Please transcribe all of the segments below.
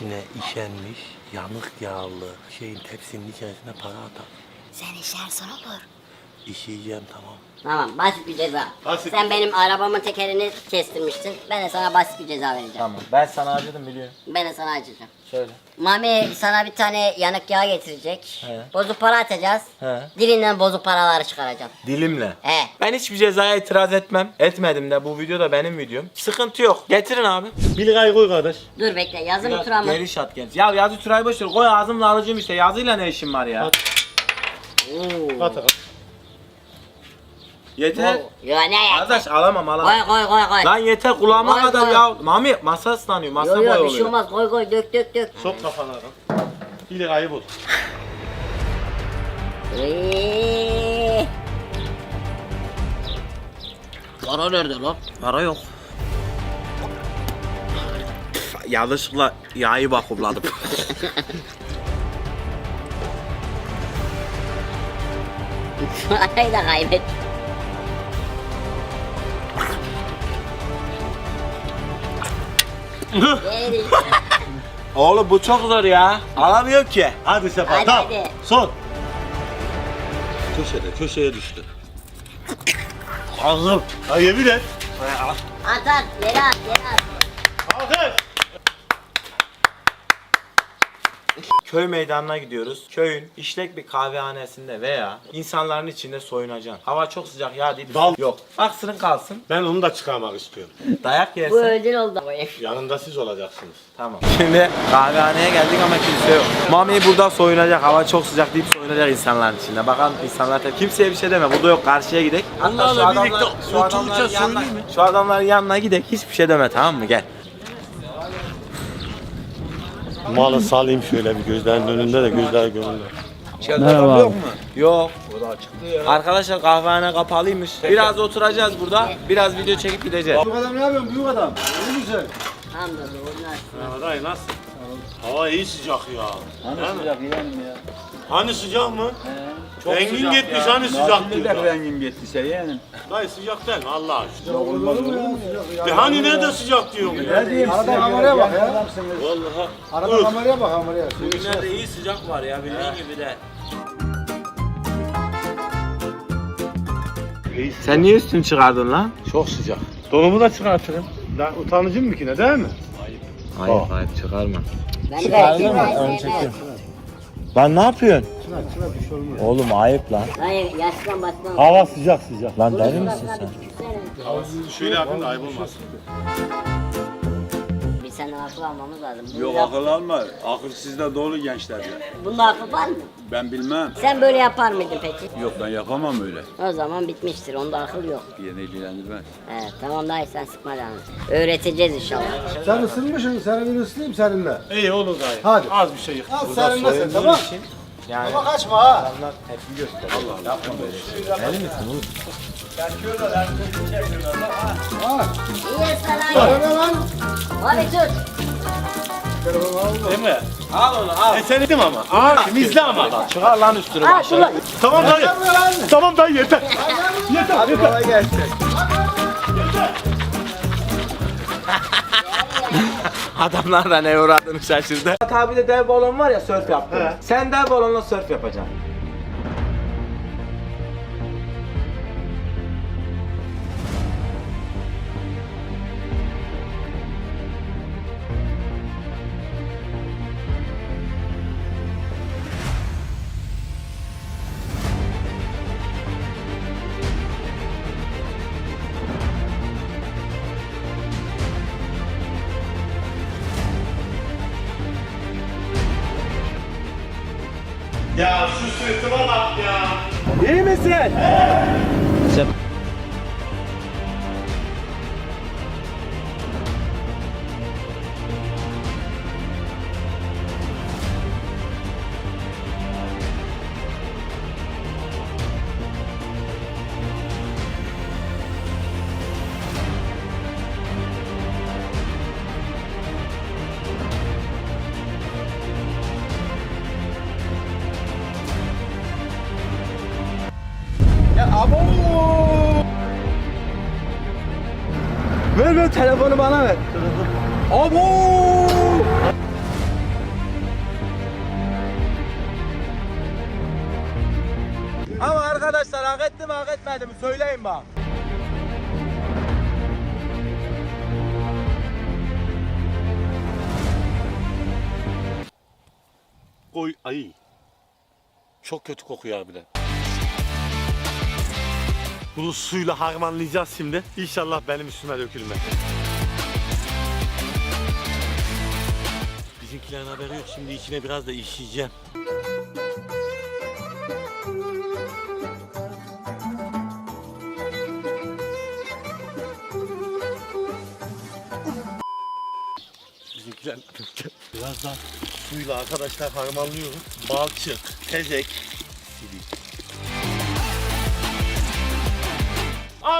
içine işenmiş, yanık yağlı şeyin tepsinin içerisine para atar. Sen işersen olur. İşeyeceğim tamam. Tamam basit bir ceza. Basit. Sen benim arabamın tekerini kestirmiştin. Ben de sana basit bir ceza vereceğim. Tamam. Ben sana acıdım biliyorum. Ben de sana acıyacağım. Söyle. Mami sana bir tane yanık yağ getirecek. He. Bozuk para atacağız. He. Dilinden bozuk paraları çıkaracaksın. Dilimle. He. Ben hiçbir cezaya itiraz etmem. Etmedim de bu video da benim videom. Sıkıntı yok. Getirin abi. 1 lirayı koy kardeş. Dur bekle yazı mı tura mı? Geri şat gel. Ya yazı Turay boş ver. Koy ağzımla alıcım işte. Yazıyla ne işim var ya? Oo. At at. Yeter. Yo ne ya? Arkadaş alamam alamam. Koy koy koy koy. Lan yeter kulağıma Koy, kadar koy. ya. Mami masa ıslanıyor. Masa Yo boy yo bir oluyor. şey olmaz koy koy dök dök dök. Sok kafana lan. 1 lirayı bul. Eee. Para nerede lan? Para yok. Yanlışlıkla yağı vakumladım. Parayı da kaybet. Oğlum bu çok zor ya. Alamıyorum ki. Hadi Sefa Hadi, tamam. hadi. Son. Köşede, köşeye düştü. Ağzım. Ha yemin et. At at yere at yere at. Alkış. Köy meydanına gidiyoruz. Köyün işlek bir kahvehanesinde veya insanların içinde soyunacaksın. Hava çok sıcak ya dedi. Dal. Yok. Aksırın kalsın. Ben onu da çıkarmak istiyorum. Dayak Bu yersin. ödül oldu. Yanında siz olacaksınız. Tamam. Şimdi kahvehaneye geldik ama kimse yok. Mami burada soyunacak. Hava çok sıcak deyip soyunacak insanların içinde. Bakalım insanlar tabii kimseye bir şey deme. Burada yok karşıya gidek. Hatta şu adamlar- birlikte şu adamların yanına- söyleyeyim mi? Şu adamların yanına gidek. Hiçbir şey deme tamam mı? Gel. Malı salayım şöyle bir gözlerinin önünde de gözler gönlünde. Merhaba Yok mu? Yok. Arkadaşlar kahvehane kapalıymış. Biraz oturacağız burada. Biraz video çekip gideceğiz. Büyük adam ne yapıyorsun büyük adam? Ne güzel. Hamdolsun. Ya dayı nasıl? Hava iyi sıcak ya. Hani sıcak yeğenim ya. Hani sıcak mı? Çok Rengin sıcak gitmiş hani sıcak Nasıl diyor. de rengim yettiyse yeğenim. Dayı sıcak değil mi Allah aşkına? Olmaz olur mu? De hani nerede sıcak diyorum ya? Ne diyeyim Arada kameraya bak ya. Vallahi. Arada kameraya bak kameraya. Bugünlerde iyi sıcak var ya bildiğin gibi de. Sen niye üstünü çıkardın lan? Çok sıcak. Donumu da çıkartırım. Ben utanıcım mı ki ne değil mi? Hayır hayır çıkarma. Ben de. Lan ne yapıyorsun? Oğlum ayıp lan. Hayır yaştan baştan. Hava sıcak sıcak. Lan deli misin sen? Şöyle da ayıp olmasın. Bir sene akıl almamız lazım. Bunda, Yok akıl alma. Akıl sizde dolu gençlerde. Bunda akıl var mı? Ben bilmem. Sen böyle yapar mıydın peki? Yok ben yapamam öyle. O zaman bitmiştir. Onda akıl yok. Beni ilgilendirmez. Evet tamam dayı sen sıkma canını. Öğreteceğiz inşallah. Sen ısınmışsın. Seni bir ısıtayım seninle. İyi olur dayı. Hadi. Az bir şey yık. Al seninle sen tamam. Yani Ama kaçma ha. adamlar tepki gösteriyor. Allah Yapma böyle şey. Deli misin oğlum? İyi sana. Araba lan. Abi tut. Değil mi? Al onu al. E sen dedim ama. Aa temizle ama. Çıkar lan üstünü Al başa. kullan. Tamam dayı. Tamam dayı yeter. Yeter yeter. Kolay gelsin. Adamlar da ne uğradığını şaşırdı. Tabi de dev balon var ya sörf yaptı. Sen dev balonla sörf yapacaksın. Ya şu sırtıma bak ya. İyi misin? Ver etmedi mi? Söyleyin bak. Koy ayı. Çok kötü kokuyor harbiden. Bunu suyla harmanlayacağız şimdi. İnşallah benim üstüme dökülmez. Bizimkilerin haberi yok. Şimdi içine biraz da işleyeceğim. Bizimkiler biraz da suyla arkadaşlar harmanlıyorum. Balçık, tezek, silik.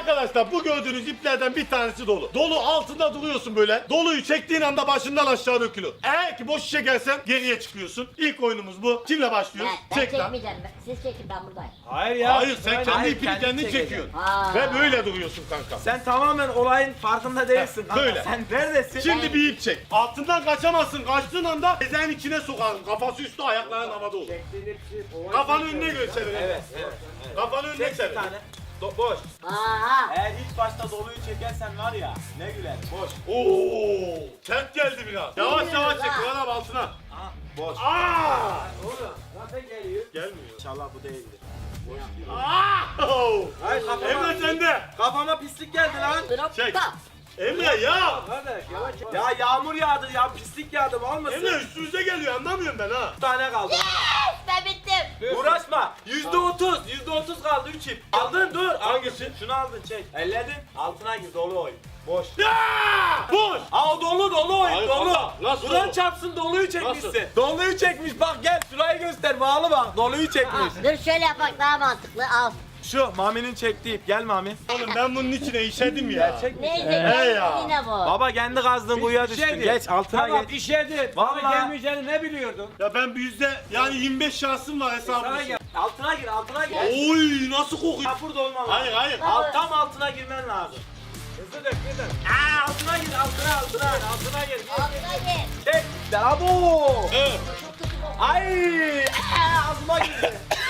Arkadaşlar bu gördüğünüz iplerden bir tanesi dolu. Dolu altında duruyorsun böyle. Doluyu çektiğin anda başından aşağı dökülür. Eğer ki boş şişe gelsen geriye çıkıyorsun. İlk oyunumuz bu. Kimle başlıyoruz? Ben, ben Çek lan. çekmeyeceğim. Ben- Siz çekin ben buradayım. Hayır ya. Hayır sen kendi Hayır, ipini kendin kendin çekeceksin. çekiyorsun. Aa. Ve böyle duruyorsun kanka. Sen tamamen olayın farkında değilsin. kanka. böyle. Sen neredesin? Şimdi bir ip çek. Altından kaçamazsın. Kaçtığın anda ezeğin içine sokarım. Kafası üstü ayakların havada olur. Kafanı önüne gösterin. Evet, evet. Kafanı önüne Çek bir çevir. tane. Do- boş. Aa. Eğer ilk başta doluyu çekersen var ya ne güler. Boş. Oo, sert geldi biraz. Yavaş yavaş çek. Kur'an abi altına. Aha, boş. Aa! Oğlum zaten geliyor. Gelmiyor. İnşallah bu değildir. Aa! Hayır kafama, Emre sende. kafama pislik geldi lan. Drop Çek. da. Emre ya. Kardeş yavaş Ya yağmur yağdı ya pislik yağdı var mısın? Emre üstünüze geliyor anlamıyorum ben ha. Bir tane kaldı. Ben bittim. Uğraşma. Yüzde otuz. Yüzde otuz kaldı üç ip. Aldın dur. Hangisi? Şunu aldın çek. Elledin. Altına gir dolu oyun. Boş. Ya! Boş. Aa dolu dolu oyun Hayır, dolu. nasıl dolu? çarpsın doluyu çekmişsin. Nasıl? Doluyu çekmiş bak gel şurayı göster bağlı bak doluyu çekmiş. Dur şöyle yapak daha mantıklı. Al. Şu Mami'nin çektiği ip gel Mami. Oğlum ben bunun içine işedim ya. Neyse He ya. yine bu. Baba kendi kazdığın kuyuya düştün. Geç altına Tamam geç. işledin. Vallahi. Ama gelmeyeceğini ne biliyordun? Ya ben bir yüzde yani 25 şansım var hesabı. Sana gel. Altına gir altına gir. Oy nasıl kokuyor? Ya burada olmam lazım. Hayır hayır. Alt, tam altına girmen lazım. Hızlı dök hızlı. Aa altına gir altına altına altına gir. Altına gir. Çek. Bravo. Evet. Ay. Aa, ağzıma girdi.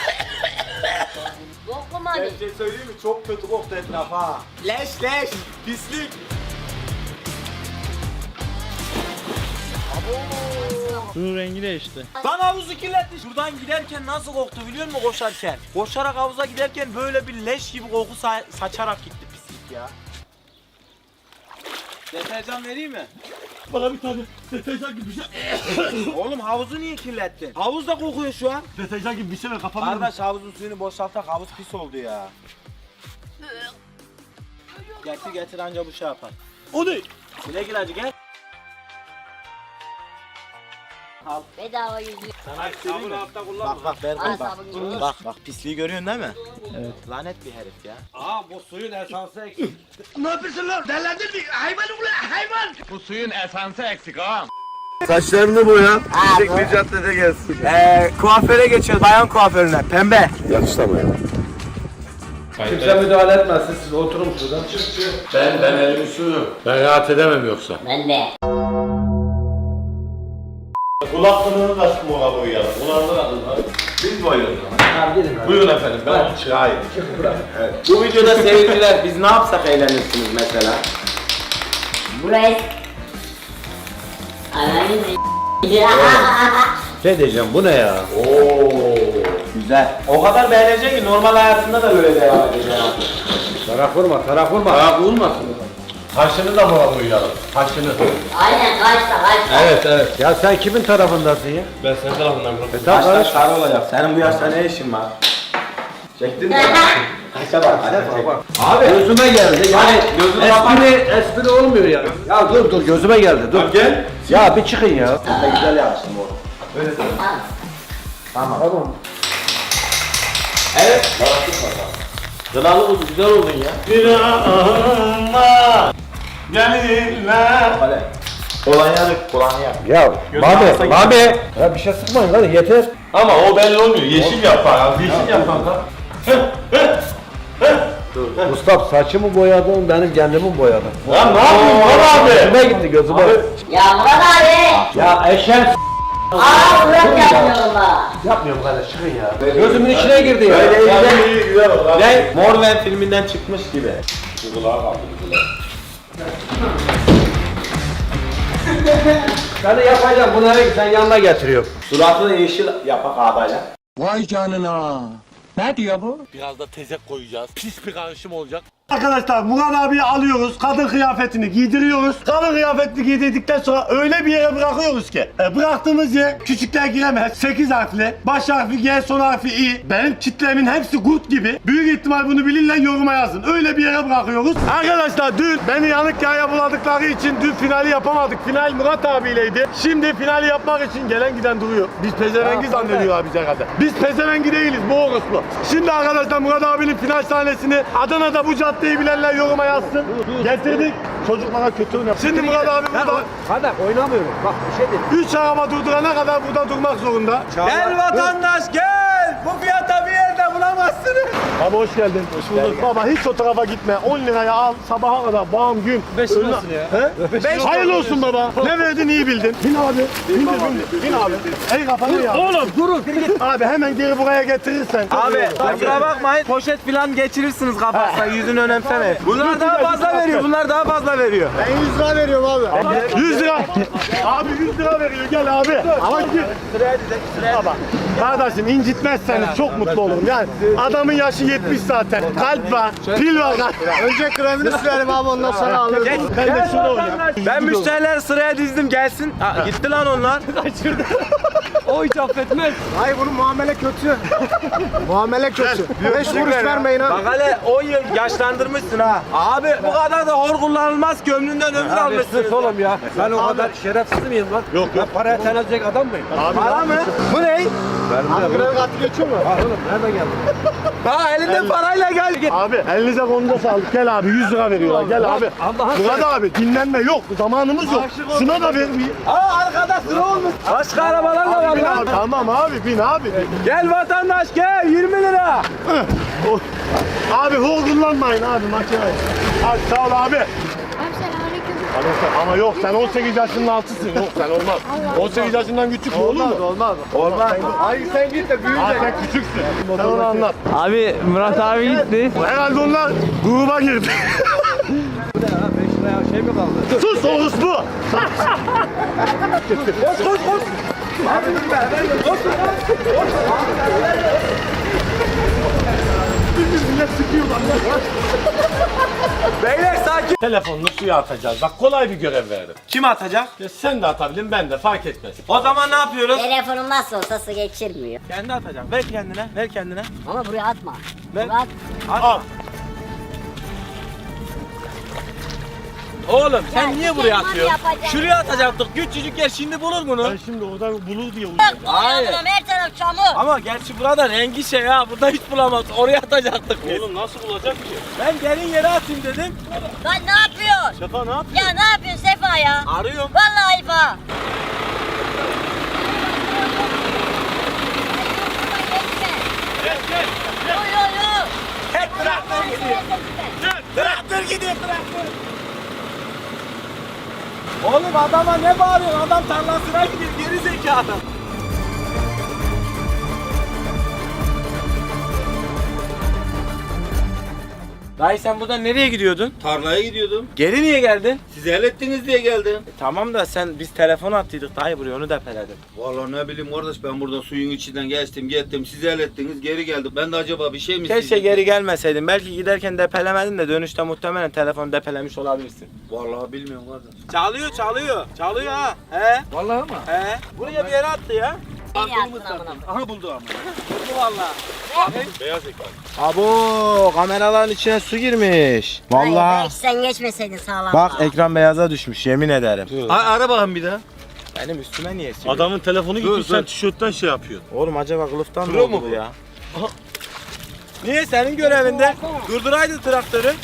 Ben hadi. şey söyleyeyim mi? Çok kötü koktu etraf ha. Leş leş. Pislik. Bunun rengi değişti. Lan havuzu kirletti. Şuradan giderken nasıl koktu biliyor musun koşarken? Koşarak havuza giderken böyle bir leş gibi koku sa- saçarak gitti pislik ya. Deterjan vereyim mi? Bana bir tane deterjan gibi bir şey. Oğlum havuzu niye kirlettin? Havuz da kokuyor şu an. deterjan gibi bir şey ver kafamı. Kardeş havuzun suyunu boşaltak havuz pis oldu ya. Getir getir anca bu şey yapar. O ne? Gir hacı gel. Al. Bedava yüzlük. Sabun hafta kullan. Bak bak ver Al bak. Bak bak, bak pisliği görüyorsun değil mi? Evet. Lanet bir herif ya. Aa bu suyun esansı eksik. Saçlarını boya. Aa, bu. Bir caddede gelsin. Eee kuaföre geçiyoruz bayan kuaförüne pembe. Yakışlamıyor. Kimse müdahale etmesin siz oturun şurada. Ben ben elimi sürüyorum. Ben rahat edemem yoksa. Ben de. Kulak kılığını da mora boyayalım. Anladın mı? Biz boyuyoruz ama. Buyurun efendim ben onun çırağıyım. Bu videoda seyirciler biz ne yapsak eğlenirsiniz mesela? Burayı. Ananı Ne diyeceğim bu ne ya? Güzel. O kadar beğenecek ki normal hayatında da böyle devam edecek. Taraf vurma, taraf vurma. Ayak olmasın. Taşını da mora boyayalım. Taşını. Aynen kaçta kaçta. Evet evet. Ya sen kimin tarafındasın ya? Ben senin tarafından. E tamam karış. sarı olacak. Senin bu yaşta ne işin var? Çektin mi? Kaça bak. Hadi bak. Abi gözüme geldi. Yani gözünü kapat. espri, espri olmuyor ya. Ya dur dur gözüme geldi dur. Gel. Ya bir çıkın ya. Sen de güzel yapmışsın bu. Tamam. Tamam. Evet. Kınalı oldu güzel oldun ya. Günahıma gelinler. Hadi. Kolanı yak. Kolanı yak. Ya Mami, alsa Mami. Ya bir şey sıkmayın lan yeter. Ama o belli olmuyor. Yeşil yap bak. Yeşil yap kanka. Mustafa saçımı boyadın benim kendimi boyadın. Ya ne yapıyorsun Murat abi? Gözüme gitti gözüme. Ya Murat abi. Ya eşen Aa bırak yapmıyorum bak. Yapmıyorum kardeş çıkın ya. Gözümün içine girdi ya. Öyle eğlen- Ne? Morven filminden çıkmış gibi. Ben de yapacağım bunları sen yanına getiriyorum. Suratını yeşil yapak ağdayla. Biraz da tezek koyacağız. Pis bir karışım olacak. Arkadaşlar Murat abiyi alıyoruz. Kadın kıyafetini giydiriyoruz. Kadın kıyafetini giydirdikten sonra öyle bir yere bırakıyoruz ki. E, bıraktığımız yer küçükler giremez. 8 harfli. Baş harfi G, son harfi İ. Benim kitlemin hepsi kurt gibi. Büyük ihtimal bunu bilirler yoruma yazın. Öyle bir yere bırakıyoruz. Arkadaşlar dün beni yanık yağya buladıkları için dün finali yapamadık. Final Murat abiyleydi. Şimdi finali yapmak için gelen giden duruyor. Biz pezevengi zannediyorlar bize kadar. Biz pezevengi değiliz bu orospu. Şimdi arkadaşlar Murat abinin final sahnesini Adana'da bu caddeyi bilenler yoruma yazsın. Getirdik. Çocuklara kötü oynar. Şimdi Murat abi burada Hadi oynamıyorum. Bak bir şey değil. 3 araba durdurana kadar burada durmak zorunda. Gel vatandaş gel. Bu fiyata bir yerde bulamazsınız. Baba hoş geldin. Hoş bulduk. Baba hiç o tarafa gitme. 10 liraya al sabaha kadar bağım gün. 5 olsun ya. He? Beş Hayırlı olsun baba. Ne verdin iyi bildin. Bin abi. Bin, bin, bin, bin abi. Ey kafanı ya. Oğlum durun. Abi hemen geri buraya getirirsen. Abi kusura bakmayın poşet falan geçirirsiniz kafasına yüzünü önemsemeyin. Bunlar daha fazla veriyor bunlar daha fazla veriyor. Ben 100 lira veriyorum abi. 100 lira. Abi 100 lira veriyor gel abi. Ama git. Sıraya dizek sıraya Baba. Kardeşim incitmezseniz çok mutlu olurum. Yani adamın yaşı 70 zaten. Kalp var, pil var. Önce kremini sürerim abi ondan sonra alırım. Ben de şunu oynayayım. Ben müşterileri sıraya dizdim gelsin. Ha, gitti lan onlar. O hiç affetmez. Hayır bunun muamele kötü. muamele kötü. 5 kuruş vermeyin ha. Bak hele 10 yıl yaşlandırmışsın ha. Abi bu kadar da hor kullanılmaz ki ömründen ömür Abi almışsınız. oğlum ya. Ben o kadar şerefsiz miyim lan? Yok Ben yok. paraya tenezzecek adam mıyım? Para mı? Bu ne? Krem kartı geçiyor mu? Bak oğlum nereden geldin? Ha elinde parayla gel. Abi elinize konuda sağlık. Gel abi 100 lira veriyorlar. Gel abi. Allah'ın Murat abi dinlenme yok. Zamanımız yok. Şuna da ver bir. Aa arkada sıra olmuş. Başka arabalar da var Bin lan. abi. Tamam abi bin abi. Gel vatandaş gel 20 lira. Abi hor kullanmayın abi makineyi. Abi sağ ol abi. Ama yok sen 18 yaşının altısın. Yok sen olmaz. 18 yaşından küçük mü olur mu? Olmaz. Olmaz. Hayır sen git de büyüyecek. sen küçüksün. Sen onu anlat. Abi Murat abi gitti. Herhalde onlar gruba girdi. Bu ne ha? 5 liraya şey mi kaldı? Sus Oğuz bu. Koş koş koş. Abi dur be. Koş. Millet sıkıyorlar. Beyler sakin. Telefonunu suya atacağız. Bak kolay bir görev verdim. Kim atacak? Ya sen de atabilin ben de fark etmez. O zaman ne yapıyoruz? Telefonum nasıl olsa su geçirmiyor. Kendi atacak. Ver kendine. Ver kendine. Ama buraya atma. Ver. Buraya at. Al. Oğlum sen Ya niye buraya bunu atıyorsun? Şuraya atacaktık. Küçücük yer şimdi bulur bunu. Ben şimdi oradan bulur diye Bak Hayır. Hayır. her taraf çamur. Ama gerçi burada rengi şey ha. Burada hiç bulamaz. Oraya atacaktık biz. Oğlum nasıl bulacak ki? Ben gelin yere atayım dedim. Lan ne yapıyorsun? Sefa ne yapıyor? Ya ne yapıyorsun Sefa ya? Arıyorum. Vallahi ayıp ha. Yo yo yo. Hep traktör gidiyor. Traktör gidiyor traktör. Oğlum adama ne bağırıyorsun? Adam tarlasına gidiyor geri zekalı. Dayı sen buradan nereye gidiyordun? Tarlaya gidiyordum. Geri niye geldin? Siz hallettiniz diye geldim. E, tamam da sen biz telefon attıydık dayı buraya onu depeledim. Vallahi ne bileyim kardeş ben burada suyun içinden geçtim gittim. Siz hallettiniz geri geldim. Ben de acaba bir şey mi Keşke isteyecektim? geri gelmeseydin. Belki giderken depelemedin de dönüşte muhtemelen telefonu depelemiş olabilirsin. Vallahi bilmiyorum kardeş. Çalıyor çalıyor. Çalıyor ha. He? Vallahi mı? He? Buraya bir yere attı ya. Nereye attın amına? Aha buldu ama. Bu valla. Beyaz ekran. Abo kameraların içine su girmiş. Hayır, Vallahi. belki sen geçmeseydin sağlam. Bak ekran beyaza düşmüş yemin ederim. Ara bakalım bir daha. Benim üstüme niye siliyor? Adamın telefonu gitmiş sen tişörtten şey yapıyorsun. Oğlum acaba kılıftan mı oldu bu ya? Niye senin görevinde? Durduraydı traktörü.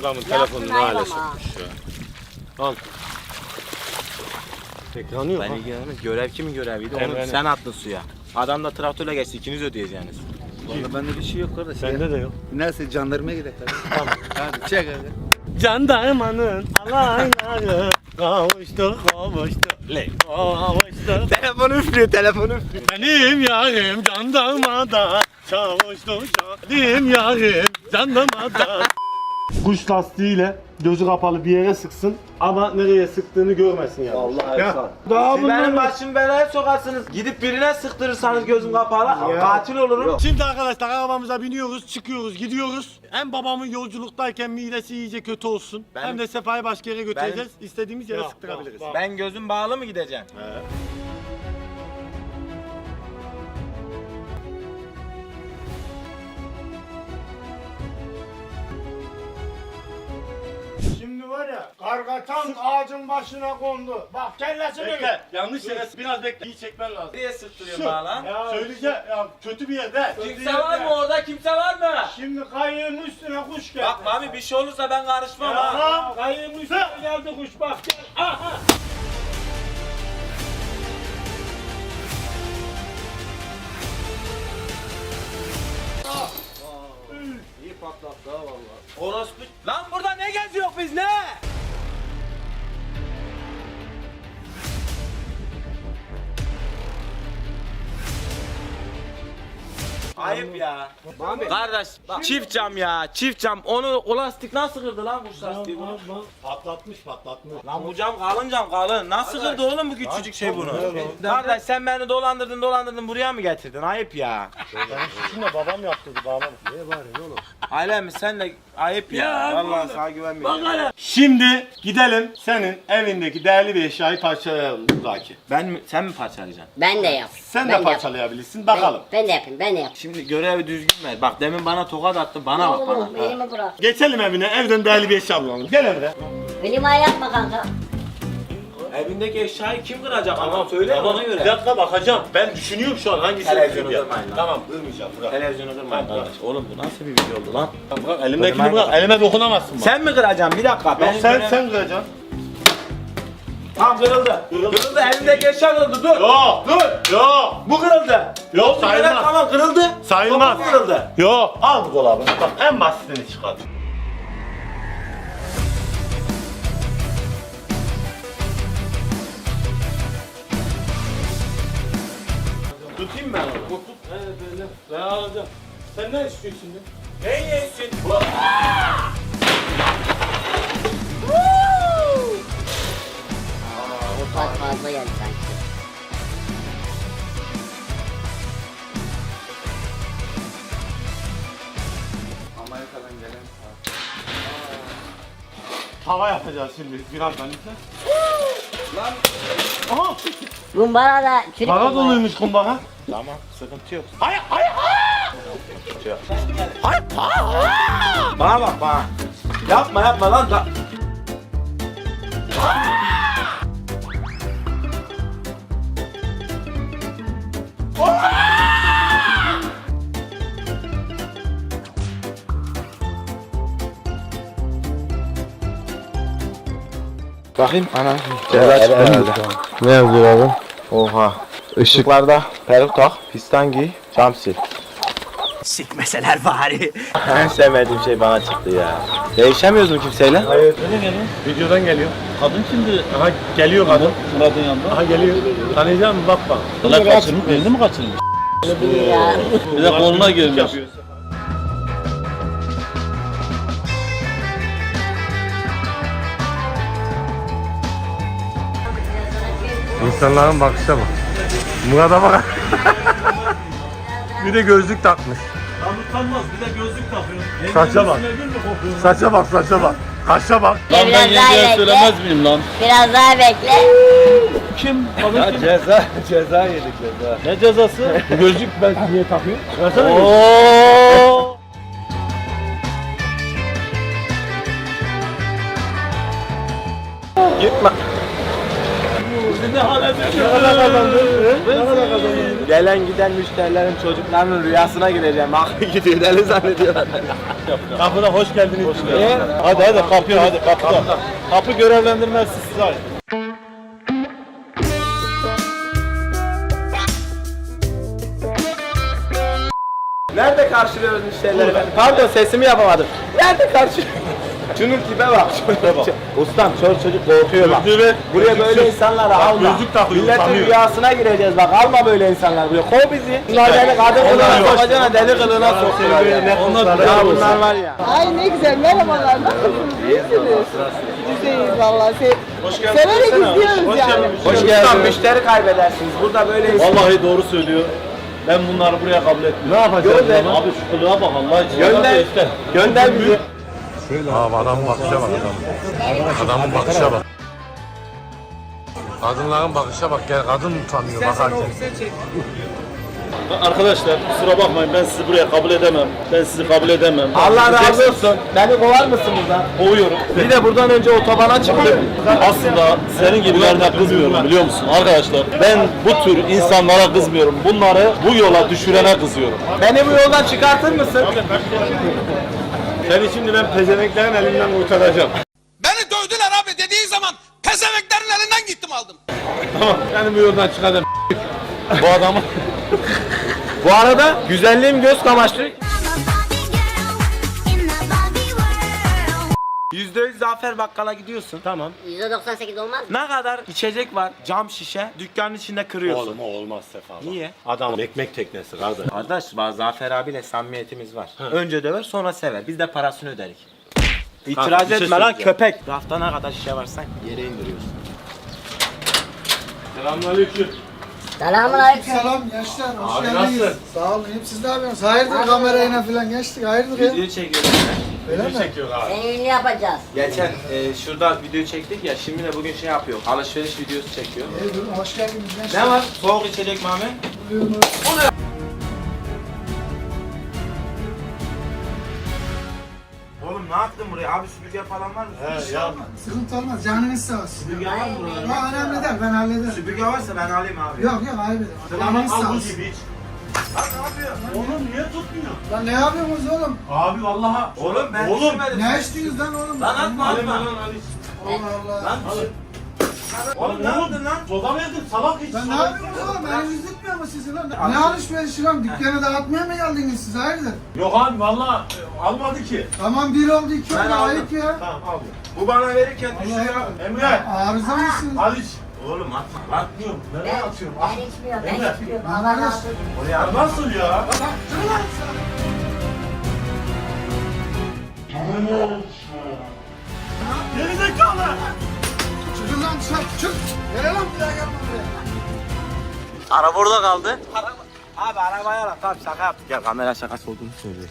Adamın telefonunu hayvan hale ha. sokmuş ya. Al. Ekranı yok Ben ha. ilgilenmem. Görev kimin göreviydi? Onu ben- sen attın suya. Adam da traktörle geçti. ikiniz ödeyeceksiniz. Vallahi bende bir şey yok kardeş. Sende de yok. Neyse jandarmaya gidelim. Tamam. Hadi çek hadi. Jandarmanın alayları kavuştu kavuştu. Le kavuştu. telefonu üflüyor, telefonu üflüyor. Benim yarim can damada Çavuştu Benim yarim can damada Kuş lastiğiyle gözü kapalı bir yere sıksın ama nereye sıktığını görmesin yani. Allah efsan. Daha Siz benim başımı belaya sokarsınız. Gidip birine sıktırırsanız gözüm kapalı katil olurum. Şimdi arkadaşlar arabamıza biniyoruz, çıkıyoruz, gidiyoruz. Hem babamın yolculuktayken midesi iyice kötü olsun. Ben- Hem de Sefa'yı başka yere götüreceğiz. İstediğimiz yere sıktırabiliriz. Ben gözüm bağlı mı gideceğim? Karga tam ağacın başına kondu. Bak kellesini Bekle, yanlış yere biraz bekle. İyi çekmen lazım. Nereye sıktırıyorsun bağlan? Ya Söyleyeceğim ya kötü bir yerde. Kimse var mı orada? Kimse var mı? Şimdi kayığın üstüne kuş geldi. Bak Mami bir şey olursa ben karışmam ha. Tamam kayığın üstüne geldi kuş bak gel. Aha. Orospu. Lan burada ne geziyor biz ne? Ayıp ya. Kardeş bak, çift cam ya çift cam onu o lastik nasıl kırdı lan kuş lastiği bunu? Patlatmış patlatmış. Lan bu cam kalın cam kalın. Nasıl kırdı oğlum bu küçücük şey bunu? Kardeş sen beni dolandırdın dolandırdın buraya mı getirdin? Ayıp ya. Şimdi babam yaptırdı bağlama. Ailem sen de ayıp ya. Vallahi sana güvenmiyorum. Şimdi gidelim senin evindeki değerli bir eşyayı parçalayalım buradaki. Ben mi, sen mi parçalayacaksın? Ben de yap. Sen ben de parçalayabilirsin bakalım. Ben, ben de yapayım, ben de yapayım. Şimdi görevi düzgün ver. Bak demin bana tokat attı. Bana bak bana. Oğlum elimi bırak. Geçelim evine evden değerli bir eşya bulalım. Gel Emre. Klima yapma kanka. Evindeki eşyayı kim kıracak ama söyle ona Bir göre. dakika bakacağım. Ben düşünüyorum şu an hangisini Televizyonu kırayım. kırmayın lan. Tamam kırmayacağım bırak. Televizyonu kırmayın kardeş. Oğlum bu nasıl bir video oldu lan? Bırak elimdekini bırak. Elime dokunamazsın bak. Sen mi kıracaksın? Bir dakika. Yok, sen sen kıracaksın. Tamam kırıldı. Kırıldı. Elimdeki eşya kırıldı. Dur. Yok. Dur. Yok. Bu kırıldı. Yok evet, sayılmaz. Tamam kırıldı. Sayılmaz. Topu kırıldı. Yok. Al bu dolabı. Bak en basitini çıkart. Ben onu? He böyle. Ben alacağım. Sen ne istiyorsun şimdi? Ne yesin? Mutfak fazla geldi sanki. Tava yapacağız şimdi birazdan işte. Kumbara da çürük Para doluymuş kumbara. Tamam sıkıntı yok. Hayır hayır. Bana bak bana. Yapma yapma lan. Da... Bakayım ana. Ceza çıktı Ne yazıyor abi? Oha. Işıklarda peruk tak, pistan giy, cam sil. Sikmeseler bari. En sevmediğim şey bana çıktı ya. Değişemiyoruz mu kimseyle? Hayır. Videodan geliyor. Kadın şimdi. Aha geliyor kadın. Murat'ın yanında. Aha geliyor. Tanıyacak mısın? Bak bak. Ulan kaçırmış, Belli mi kaçırmış? Ya. Bir de koluna girmiş. İnsanların bakışa bak. Murat'a bak. bir de gözlük takmış. Lan utanmaz bir de gözlük takıyor. Saça bak. Saça bak saça bak. Kaşa bak. Lan ben yengeye söylemez miyim lan? Biraz daha bekle. Kim? Kadın Ya kim? ceza, ceza yedik ceza. Ne cezası? Bu gözlük ben niye takıyor? Versene Oo! Gitme. Ne hale düşüyor? Ne kadar kazandın? Gelen giden müşterilerin çocuklarının rüyasına gireceğim. Aklı gidiyor deli zannediyorlar. Kapıda hoş geldiniz. Niye? Hadi hadi kapıya hadi kapıda. Kapı görevlendirmesi size ait. Nerede karşılıyoruz müşterileri? Pardon sesimi yapamadım. Nerede karşılıyoruz? Şunun tipe bak. Şuna bak. Ustam çocuk çocuk korkuyor bak. Buraya böyle insanları alma. gözlük takıyor, Milletin utanıyor. rüyasına gireceğiz bak. Alma böyle insanlar buraya. Kov bizi. Bunlar beni kadın kılığına sokacağına deli kılığına sokuyorlar ya. Onlar Ya bunlar var ya. Ay ne güzel merhabalar nasılsınız? İyisiniz. Güzeliz vallahi. Se Severek izliyoruz yani. Hoş geldin. Müşteri kaybedersiniz. Burada böyle Vallahi doğru söylüyor. Ben bunları buraya kabul etmiyorum. Ne yapacağız? Gönder. Abi şu kılığa bak Allah için. Gönder. Gönder bizi. Abi adamın bakışa bak adam. Adamın bakışa bak. Kadınların bakışa bak gel kadın utanıyor bakarken. Arkadaşlar kusura bakmayın ben sizi buraya kabul edemem. Ben sizi kabul edemem. Allah razı olsun. Beni kovar mısın buradan? Kovuyorum. Bir de buradan önce otobana çıktık. Aslında senin gibilerine kızmıyorum biliyor musun? Arkadaşlar ben bu tür insanlara kızmıyorum. Bunları bu yola düşürene kızıyorum. Beni bu yoldan çıkartır mısın? Seni şimdi ben pezemeklerin elinden kurtaracağım. Beni dövdüler abi dediği zaman pezemeklerin elinden gittim aldım. Tamam beni bu yoldan çıkardım. bu adamı Bu arada güzelliğim göz kamaştı. %100 Zafer Bakkal'a gidiyorsun. Tamam. %98 olmaz mı? Ne kadar içecek var, cam şişe, dükkanın içinde kırıyorsun. Oğlum o olmaz Sefa. Niye? Adam ekmek teknesi kardeş. Kardeş, bazı Zafer abiyle samimiyetimiz var. Önce döver, sonra sever. Biz de parasını öderik. İtiraz Kanka, bir şey etme lan söyleyeceğim. köpek. Rafta ne kadar şişe varsa yere indiriyorsun. Selamünaleyküm. Selamun aleyküm. Selam gençler. Hoş Abi geldiniz. nasılsın? Sağ olun. iyiyim. Siz ne yapıyorsunuz? Hayırdır kamerayla falan geçtik. Hayırdır ya? Video çekiyoruz. Öyle mi? Çekiyor abi. Ünlü yapacağız. Geçen e, şurada video çektik ya, şimdi de bugün şey yapıyor. Alışveriş videosu çekiyor. İyi durun. Hoş geldiniz. Ne var? Soğuk içecek Mami. Buyurun. Oğlum ne yaptın buraya? Abi süpürge falan var mı? He ya. Sıkıntı olmaz. Canınız sağ olsun. Süpürge var mı burada? Ya önemli değil. Ben hallederim. Süpürge varsa ben alayım abi. Yok yok ayıp edin. Canınız Al sağ bu olsun. gibi iç. Oğlum niye tutmuyor? Lan ne yapıyorsunuz oğlum? Abi vallaha. Oğlum ben Oğlum. düşünmedim. Ne içtiniz lan oğlum? Lan atma atma. lan. Allah Allah. Lan Oğlum ne yaptın lan? Soda verdin salak hiç. Lan ne yapıyorsunuz oğlum? Eliniz tutmuyor mu sizin lan? Ne alışverişi lan? Dükkanı dağıtmaya mı geldiniz siz? Hayırdır? Yok abi valla e, almadı ki. Tamam bir oldu iki oldu. Ayıp ya. Tamam al. Bu bana verirken düşüyor. Emre. Arıza mısınız? Aliç. Oğlum atma lan. Atmıyorum. Nereye atıyorum? Ben içmiyorum, ben Emre. içmiyorum. Allah razı olsun. Ya nasıl ya? Geri zekalı. Çıkın lan dışarı. Çık. Gel lan bir daha gelme buraya. Araba orada kaldı. Abi arabaya bak tamam şaka yaptık ya kamera şakası olduğunu söylüyor.